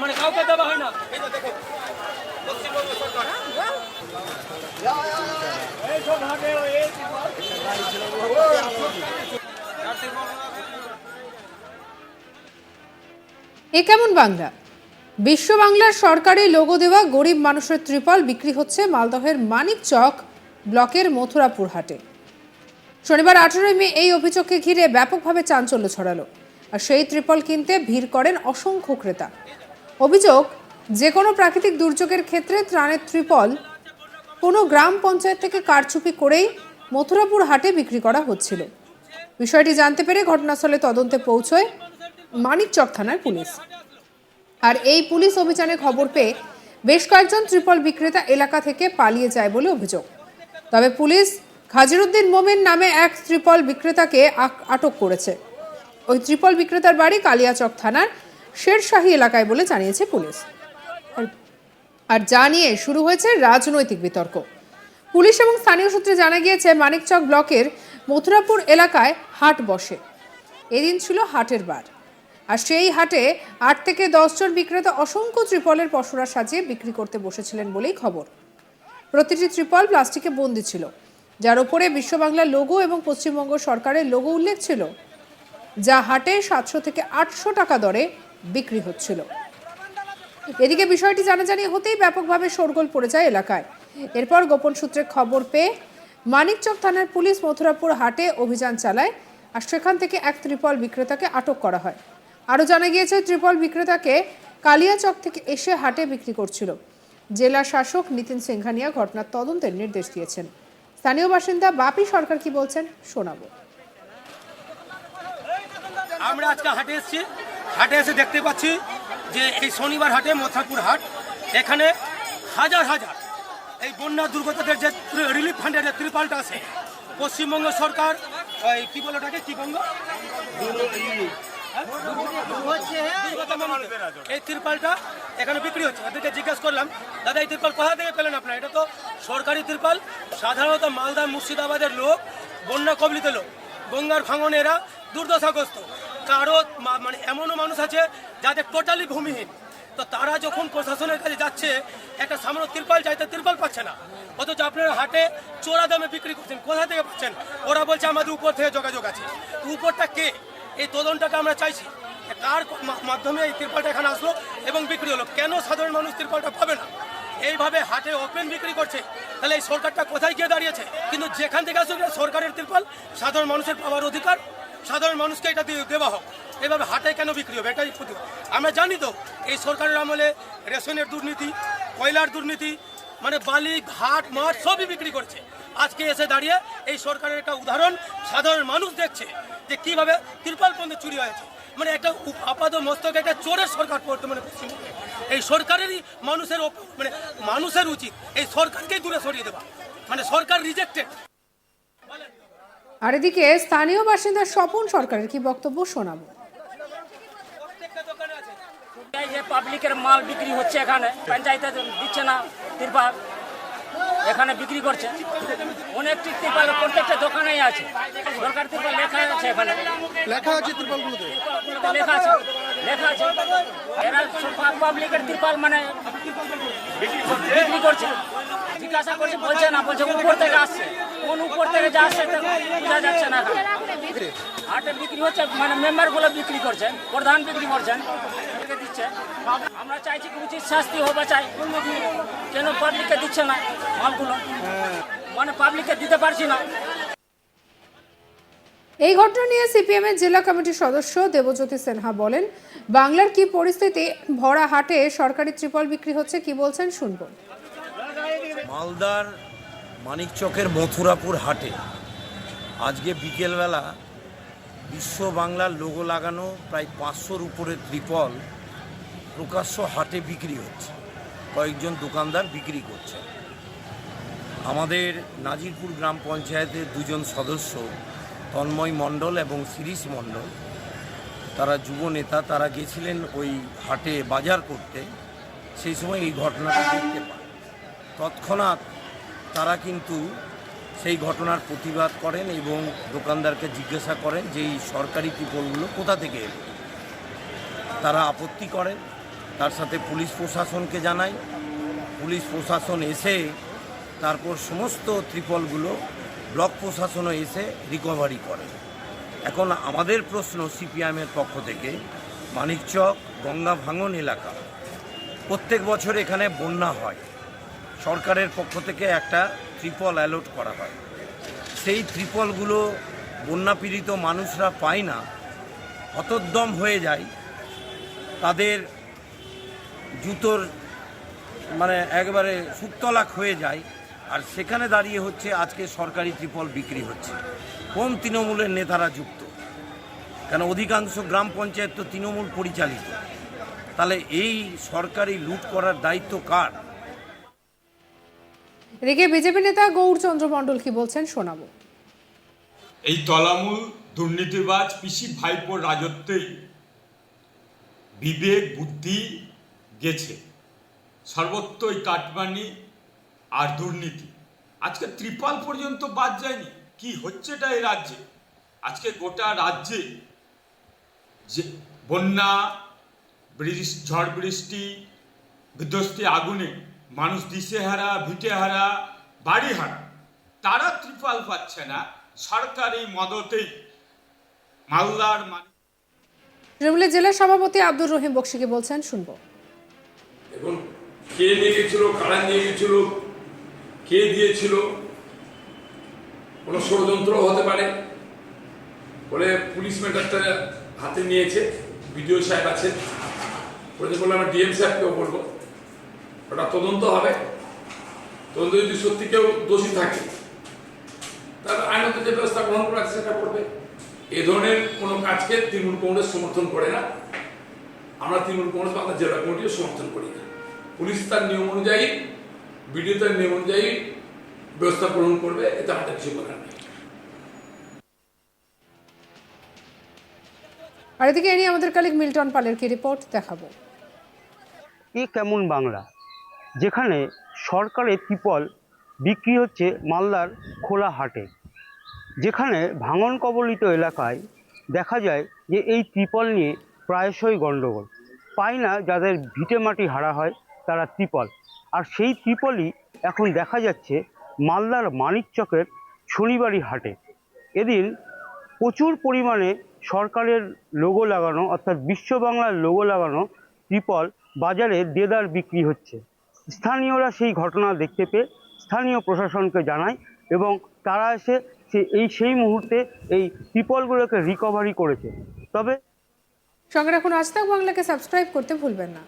মানে কাউকে দেওয়া হয় না। এ কেমন বাংলা? বিশ্ব বাংলার সরকারি লোগো দেওয়া গরিব মানুষের ত্রিপল বিক্রি হচ্ছে মালদহের মানিক চক ব্লকের মথুরাপুর হাটে। শনিবার আঠেরোই মে এই অভিযোগকে ঘিরে ব্যাপকভাবে চাঞ্চল্য ছড়ালো। আর সেই ত্রিপল কিনতে ভিড় করেন অসংখ্য ক্রেতা। অভিযোগ যে কোনো প্রাকৃতিক দুর্যোগের ক্ষেত্রে ত্রাণের ত্রিপল কোনো গ্রাম পঞ্চায়েত থেকে কারচুপি করেই মথুরাপুর হাটে বিক্রি করা হচ্ছিল। বিষয়টি জানতে পেরে ঘটনাস্থলে তদন্তে পৌঁছয় মানিকচক থানার পুলিশ। আর এই পুলিশ অভিযানে খবর পেয়ে বেশ কয়েকজন ত্রিপল বিক্রেতা এলাকা থেকে পালিয়ে যায় বলে অভিযোগ। তবে পুলিশ খাজিরুদ্দিন মোমেন নামে এক ত্রিপল বিক্রেতাকে আটক করেছে। ওই ত্রিপল বিক্রেতার বাড়ি কালিয়াচক থানার শেরশাহী এলাকায় বলে জানিয়েছে পুলিশ। আর- যা নিয়ে শুরু হয়েছে রাজনৈতিক বিতর্ক। পুলিশ এবং স্থানীয় সূত্রে জানা গিয়েছে, মানিকচক ব্লকের মথুরাপুর এলাকায় হাট বসে। এদিন ছিল হাটের বার। আর সেই হাটে আট থেকে দশজন বিক্রেতা অসংখ্য ত্রিপলের পসরা সাজিয়ে বিক্রি করতে বসেছিলেন বলেই খবর। প্রতিটি ত্রিপল প্লাস্টিকে বন্দি ছিল। যার উপরে বিশ্ব বাংলার লোগো এবং পশ্চিমবঙ্গ সরকারের লোগো উল্লেখ ছিল। যা হাটে সাতশো থেকে আটশো টাকা দরে বিক্রি হচ্ছিল। এদিকে বিষয়টি জানাজানি হতেই ব্যাপকভাবে শোরগোল পড়ে যায় এলাকায়। এরপর গোপন সূত্রে খবর পেয়ে মানিকচক থানার পুলিশ মথুরাপুর হাটে অভিযান চালায় আর সেখান থেকে এক ত্রিপল বিক্রেতাকে আটক করা হয়। আরও জানা গিয়েছে, ত্রিপল বিক্রেতাকে কালিয়াচক থেকে এসে হাটে বিক্রি করছিল। জেলা শাসক নিতিন সিংঘানিয়া ঘটনার তদন্তের নির্দেশ দিয়েছেন। স্থানীয় বাসিন্দা বাপি সরকার কি বলছেন শোনাবো। আমরা আজকে হাটে এসেছি। হাটে এসে দেখতে পাচ্ছি যে এই শনিবার হাটে মথাপুর হাট, এখানে হাজার হাজার এই বন্যা দুর্গতদের যে রিলিফ ফান্ডের যে ত্রিপালটা আছে, পশ্চিমবঙ্গ সরকার, ওই কি বলে ওটাকে কি বঙ্গ হ্যাঁ? এই তিরপালটা এখানে বিক্রি হচ্ছে। ওদেরকে জিজ্ঞেস করলাম, দাদা, এই তিরপাল কোথা থেকে পেলেন আপনার? এটা তো সরকারি তিরপাল, সাধারণত মালদা মুর্শিদাবাদের লোক, বন্যা কবলিত লোক, গঙ্গার ভাঙনে এরা দুর্দশাগ্রস্ত। কারও মানে এমনও মানুষ আছে যাদের টোটালি ভূমিহীন। তো তারা যখন প্রশাসনের কাছে যাচ্ছে, একটা সামান্য তিরপাল চাইতে তিরপাল পাচ্ছে না। অথচ আপনারা হাটে চোরা দামে বিক্রি করছেন, কোথা থেকে পাচ্ছেন? ওরা বলছে, আমাদের উপর থেকে যোগাযোগ আছে। উপরটা কে? এই তদন্তটা আমরা চাইছি। কার মাধ্যমে এই তিরপালটা এখানে আসলো এবং বিক্রি হলো? কেন সাধারণ মানুষ তিরপালটা পাবে না? এইভাবে হাটে ওপেন বিক্রি করছে। তাহলে এই সরকারটা কোথায় গিয়ে দাঁড়িয়েছে? কিন্তু যেখান থেকে আসুক সরকারের তিরপাল। সাধারণ মানুষের পাওয়ার অধিকার। সাধারণ মানুষকে এটা দেওয়া হোক। এভাবে হাটে কেন বিক্রি হবে? এটাই প্রতি আমরা জানি তো, এই সরকারের আমলে রেশনের দুর্নীতি, কয়লার দুর্নীতি মানে বালি, ঘাট, মাঠ সবই বিক্রি করছে। আজকে এসে দাঁড়িয়ে এই সরকারের একটা উদাহরণ সাধারণ মানুষ দেখছে যে কীভাবে তিরপাল পর্যন্ত চুরি হয়েছে। মানে একটা আপাত মস্তক একটা চোরের সরকার বর্তমানে পশ্চিমবঙ্গে। এই সরকারেরই মানুষের মানে মানুষের উচিত এই সরকারকেই দূরে সরিয়ে দেওয়া। মানে সরকার রিজেক্টেড আর এদিকে স্থানীয় বাসিন্দা স্বপন সরকারের কি বক্তব্য শোনাবো? প্রত্যেকটা দোকানে যে পাবলিকের মাল বিক্রি হচ্ছে এখানে পঞ্চায়েতে দিচ্ছে না তিরপাল এখানে বিক্রি করছে। অনেকটি তিরপাল প্রত্যেকটা দোকানেই আছে। সরকার তিরপাল লেখা আছে এখানে। লেখা আছে ত্রিপলগুলোতে? তিরপালগুলোতে লেখা আছে লেখা আছে। এরা পাবলিকের তিরপাল মানে বিক্রি করছে। জিজ্ঞাসা করছে বলছে না বলছে উপর থেকে আসছে। কোন উপর থেকে যা আসছে বোঝা যাচ্ছে না। হাটে বিক্রি হচ্ছে মানে মেম্বারগুলো বিক্রি করছেন প্রধান বিক্রি করছেন দিচ্ছে। আমরা চাইছি উচিত শাস্তি হবে চাই কেন পাবলিককে দিচ্ছে না মালগুলো। মানে পাবলিককে দিতে পারছি না। এই ঘটনা নিয়ে সিপিএম এর জেলা কমিটির সদস্য দেবজ্যোতি সিনহা বলেন বাংলার কি পরিস্থিতি? ভরা হাটে সরকারি ত্রিপল বিক্রি হচ্ছে কি বলছেন শুনব। মালদার মানিকচকের মথুরাপুর হাটে। আজকে বিকেলবেলা বিশ্ব বাংলার লোগো লাগানো প্রায় পাঁচশোর উপরে ত্রিপল প্রকাশ্য হাটে বিক্রি হচ্ছে। কয়েকজন দোকানদার বিক্রি করছে। আমাদের নাজিরপুর গ্রাম পঞ্চায়েতের দুজন সদস্য তন্ময় মণ্ডল এবং শিরিষ মণ্ডল, তারা যুব নেতা, তারা গেছিলেন ওই হাটে বাজার করতে। সেই সময় এই ঘটনাটা দেখতে পান। তৎক্ষণাৎ তারা কিন্তু সেই ঘটনার প্রতিবাদ করেন এবং দোকানদারকে জিজ্ঞাসা করেন যে এই সরকারি টিপলগুলো কোথা থেকে এলো। তারা আপত্তি করেন, তার সাথে পুলিশ প্রশাসনকে জানায় পুলিশ প্রশাসন এসে তারপর সমস্ত ত্রিপলগুলো ব্লক প্রশাসনও এসে রিকভারি করে। এখন আমাদের প্রশ্ন সিপিআইএমের পক্ষ থেকে, মানিকচক গঙ্গা ভাঙন এলাকা প্রত্যেক বছর এখানে বন্যা হয়। সরকারের পক্ষ থেকে একটা ত্রিপল অ্যালট করা হয়। সেই ত্রিপলগুলো বন্যা পীড়িত মানুষরা পায় না হতোদ্যম হয়ে যায়। তাদের জুতোর মানে একবারে সুক্তলাক হয়ে যায় আর সেখানে দাঁড়িয়ে হচ্ছে আজকে সরকারি ত্রিপল বিক্রি হচ্ছে। কোন তৃণমূলের নেতারা যুক্ত। কেন অধিকাংশ গ্রাম পঞ্চায়েত তো তৃণমূল পরিচালিত। তাহলে এই সরকারি লুট করার দায়িত্ব কার? এদিকে বিজেপি নেতা গৌরচন্দ্র মণ্ডল কি বলছেন শোনাবো। এই তলামূল দুর্নীতিবাজ পিসি ভাইপোর রাজত্বেই বিবেক, বুদ্ধি গেছে। সর্বত্রই কাটমানি আর দুর্নীতি। আজকে ত্রিপাল পর্যন্ত বাদ যায়নি। কি হচ্ছেটা এই রাজ্যে? আজকে গোটা রাজ্যে যে বন্যা ঝড় বৃষ্টি, বিধ্বস্তি আগুনে মানুষ দিশেহারা ভিটেহারা বাড়িহারা তারা ত্রিপাল পাচ্ছে না সরকারি মদতেই। মালদার মানে তৃণমূলের জেলা সভাপতি আব্দুর রহিম বক্সিকে বলছেন শুনব। এখন কে নিয়ে গেছিল কারা নিয়ে গেছিল কে দিয়েছিল কোনো ষড়যন্ত্র হতে পারে। বলে পুলিশ ম্যাটারটা হাতে নিয়েছে বিডিও সাহেব আছে। বলে বললাম আমরা ডিএম সাহেবকেও বলব। ওটা তদন্ত হবে। তদন্ত যদি সত্যি কেউ দোষী থাকে তার আইনত যে ব্যবস্থা গ্রহণ করা আছে সেটা করবে। এ ধরনের কোনো কাজকে তৃণমূল কংগ্রেস সমর্থন করে না। আমরা তৃণমূল কংগ্রেস বাংলা জেলা কমিটিও সমর্থন করি না। পুলিশ তার নিয়ম অনুযায়ী বিডিও তার নিয়ম অনুযায়ী ব্যবস্থা গ্রহণ করবে এতে আমাদের কিছু বলার নেই। আর এদিকে এ নিয়ে আমাদের কালিক মিল্টন পালের কি রিপোর্ট দেখাবো। এ কেমন বাংলা? যেখানে সরকারের ত্রিপল বিক্রি হচ্ছে মালদার খোলা হাটে। যেখানে ভাঙন কবলিত এলাকায় দেখা যায় যে এই ত্রিপল নিয়ে প্রায়শই গণ্ডগোল পায় না যাদের ভিটে মাটি হারা হয় তারা ত্রিপল আর সেই ত্রিপলই এখন দেখা যাচ্ছে মালদার মানিকচকের শনিবারি হাটে। এদিন প্রচুর পরিমাণে সরকারের লোগো লাগানো অর্থাৎ বিশ্ব বাংলার লোগো লাগানো ত্রিপল বাজারে দেদার বিক্রি হচ্ছে। স্থানীয়রা সেই ঘটনা দেখতে পেয়ে স্থানীয় প্রশাসনকে জানায় এবং তারা এসে সে এই সেই মুহূর্তে এই পিপলগুলোকে রিকভারি করেছে। তবে সঙ্গে রাখুন আজ বাংলাকে সাবস্ক্রাইব করতে ভুলবেন না।